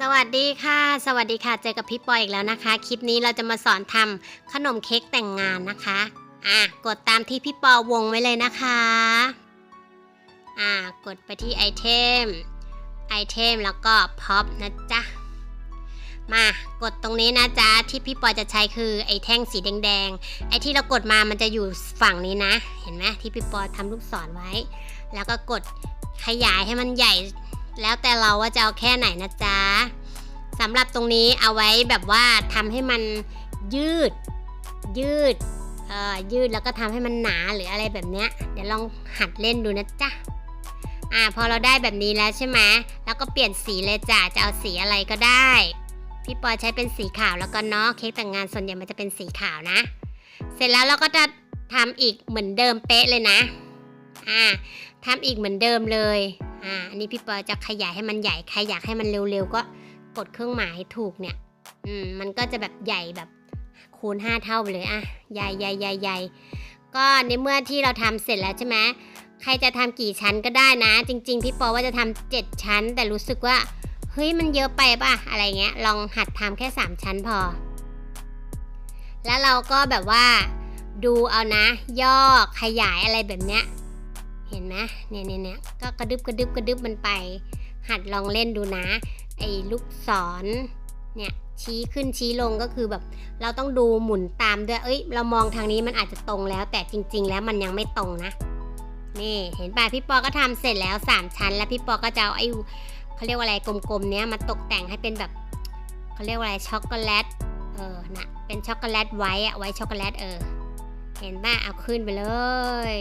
สวัสดีค่ะ สวัสดีค่ะ เจอกับพี่ปอยอีกแล้วนะคะ คลิปนี้เราจะมาสอนทำขนมเค้กแต่งงานนะคะ อะ กดตามที่พี่ปอวงไว้เลยนะคะ อะ กดไปที่ไอเทม ไอเทมแล้วก็พ็อปนะจ๊ะ มากดตรงนี้นะจ๊ะ ที่พี่ปอยจะใช้คือไอแท่งสีแดงๆ ไอที่เรากดมามันจะอยู่ฝั่งนี้นะ เห็นไหมที่พี่ปอยทำลูกศรไว้ แล้วก็กดขยายให้มันใหญ่ แล้วแต่เราว่าจะเอาแค่ไหนนะจ๊ะสำหรับตรงนี้เอาไว้แบบว่าทำให้มันยืด ยืดเอ่อยืดแล้วก็ทำให้มันหนาหรืออะไรแบบเนี้ย เดี๋ยวลองหัดเล่นดูนะจ๊ะอ่าพอเราได้แบบนี้แล้วใช่ไหมแล้วก็เปลี่ยนสีเลยจ้ะจะเอาสีอะไรก็ได้ พี่ปอยใช้เป็นสีขาวแล้วก็เนาะเค้กแต่งงานส่วนใหญ่มันจะเป็นสีขาวนะ เสร็จแล้วเราก็จะทำอีกเหมือนเดิมเป๊ะเลยนะอ่าทำอีกเหมือนเดิมเลย อ่าอันนี้พี่ปอจะขยายให้มันใหญ่ใครอยากให้มันเร็วๆก็กดเครื่องหมายถูกเนี่ย อืมมันก็จะแบบใหญ่แบบคูณ 5 เท่าไปเลยอะใหญ่ใหญ่ใหญ่ใหญ่ก็ในเมื่อที่เราทำเสร็จแล้วใช่ไหมใครจะทำกี่ชั้นก็ได้นะ จริง ๆ พี่ปอว่าจะทำเจ็ดชั้น แต่รู้สึกว่าเฮ้ยมันเยอะไปป่ะอะไรเงี้ยลองหัดทำแค่ 3 ชั้นพอ แล้วเราก็แบบว่าดูเอานะ ย่อขยายอะไรแบบเนี้ย เห็นไหมเนี่ยเนี่ยเนี่ยก็กระดึบกระดึบกระดึบมันไป หัดลองเล่นดูนะ ไอ้ลูกศรเนี่ยชี้ขึ้นชี้ลงก็คือแบบ เราต้องดูหมุนตามด้วย เอ้ย เรามองทางนี้มันอาจจะตรงแล้ว แต่จริง ๆ แล้วมันยังไม่ตรงนะ นี่เห็นป่ะพี่ปอก็ทำเสร็จแล้ว 3 ชั้น แล้วพี่ปอก็จะเอาไอ้เขาเรียกว่าอะไรกลมๆเนี้ยมาตกแต่งให้เป็นแบบเขาเรียกว่าอะไรช็อกโกแลตเออนะเป็นช็อกโกแลตไว้อะไว้ช็อกโกแลตเออ เห็นป่ะเอาขึ้นไปเลย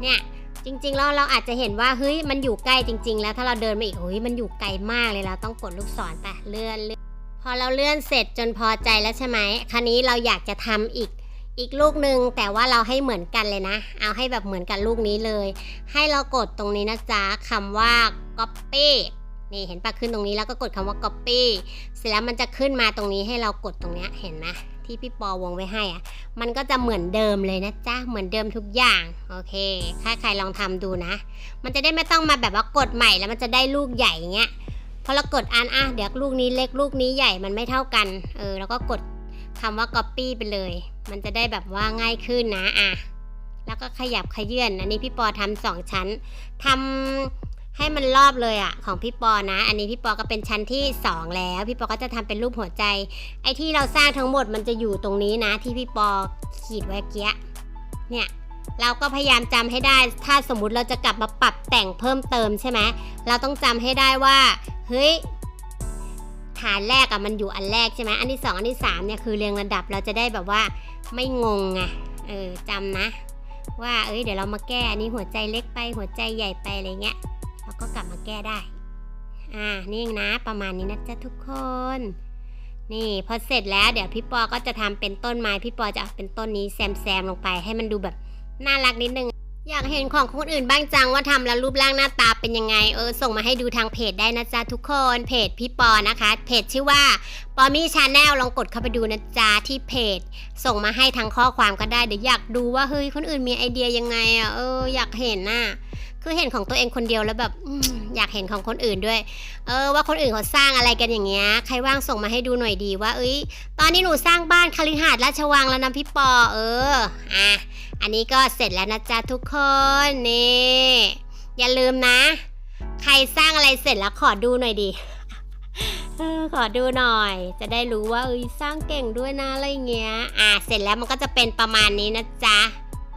เนี่ย จริงๆแล้วเราอาจจะเห็นว่าเฮ้ยมันอยู่ใกล้จริง ๆ แล้วถ้าเราเดินมาอีกเฮ้ยมันอยู่ไกลมากเลยเราต้องกดลูกศรไปเลื่อนเลื่อนพอเราเลื่อนเสร็จจนพอใจแล้วใช่ไหมคราวนี้เราอยากจะทำอีกอีกลูกหนึ่งแต่ว่าเราให้เหมือนกันเลยนะ เอาให้แบบเหมือนกันลูกนี้เลย ให้เรากดตรงนี้นะจ๊ะคำว่า copy นี่เห็นปะขึ้นตรงนี้แล้วก็กดคำว่า copy เสร็จแล้วมันจะขึ้นมาตรงนี้ให้เรากดตรงเนี้ยเห็นไหม ที่พี่ปอวงไว้ให้อะมันก็จะเหมือนเดิมเลยนะจ๊ะ เหมือนเดิมทุกอย่าง โอเค ถ้าใครลองทำดูนะ มันจะได้ไม่ต้องมาแบบว่ากดใหม่แล้วมันจะได้ลูกใหญ่อย่างเงี้ย พอเรากดอันอะเดี๋ยวลูกนี้เล็กลูกนี้ใหญ่ มันไม่เท่ากัน เออ แล้วก็กดคำว่า copy ไปเลย มันจะได้แบบว่าง่ายขึ้นนะ อะ แล้วก็ขยับขยื่น อันนี้พี่ปอทำสองชั้นทำ ให้มันรอบเลยอะของพี่ปอนะ อันนี้พี่ปอก็เป็นชั้นที่สองแล้ว พี่ปอก็จะทำเป็นรูปหัวใจ ไอ้ที่เราสร้างทั้งหมดมันจะอยู่ตรงนี้นะ ที่พี่ปอขีดไว้เกี้ยเนี่ยเราก็พยายามจำให้ได้ ถ้าสมมุติเราจะกลับมาปรับแต่งเพิ่มเติมใช่ไหมเราต้องจำให้ได้ว่าเฮ้ยฐานแรกอะมันอยู่อันแรกใช่ไหมอันที่สองอันที่สามเนี่ยคือเรียงระดับเราจะได้แบบว่าไม่งงไงเออจำนะ ว่าเอ้ยเดี๋ยวเรามาแก้อันนี้หัวใจเล็กไปหัวใจใหญ่ไปอะไรเงี้ย เราก็กลับมาแก้ได้ อ่า นี่เองนะ ประมาณนี้นะจ๊ะทุกคน นี่พอเสร็จแล้วเดี๋ยวพี่ปอก็จะทำเป็นต้นไม้ พี่ปอจะเอาเป็นต้นนี้แซมแซมลงไป ให้มันดูแบบน่ารักนิดนึง อยากเห็นของคนอื่นบ้างจังว่าทำแล้วรูปร่างหน้าตาเป็นยังไง เออ ส่งมาให้ดูทางเพจได้นะจ๊ะทุกคน เพจพี่ปอนะคะ เพจชื่อว่าปอมี่ชาแนลลองกดเข้าไปดูนะจ๊ะที่เพจ ส่งมาให้ทางข้อความก็ได้ เดี๋ยวอยากดูว่าเฮ้ยคนอื่นมีไอเดียยังไงอะ เออ อยากเห็นน่ะ คือเห็นของตัวเองคนเดียวแล้วแบบอยากเห็นของคนอื่นด้วย เออว่าคนอื่นเขาสร้างอะไรกันอย่างเงี้ย ใครว่างส่งมาให้ดูหน่อยดีว่า เอ้ย ตอนนี้หนูสร้างบ้านคาลิหาดราชวังแล้วนะพี่ปอ เออ อะ อันนี้ก็เสร็จแล้วนะจ๊ะทุกคน นี่ อย่าลืมนะ ใครสร้างอะไรเสร็จแล้วขอดูหน่อยดิเออขอดูหน่อย จะได้รู้ว่าเอ้ยสร้างเก่งด้วยนะอะไรเงี้ย อะเสร็จแล้วมันก็จะเป็นประมาณนี้นะจ๊ะ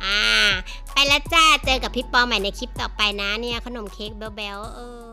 อ่า ไปแล้วจ้า เจอกับพี่ปอใหม่ในคลิปต่อไปนะเนี่ยขนมเค้กเบลๆเออ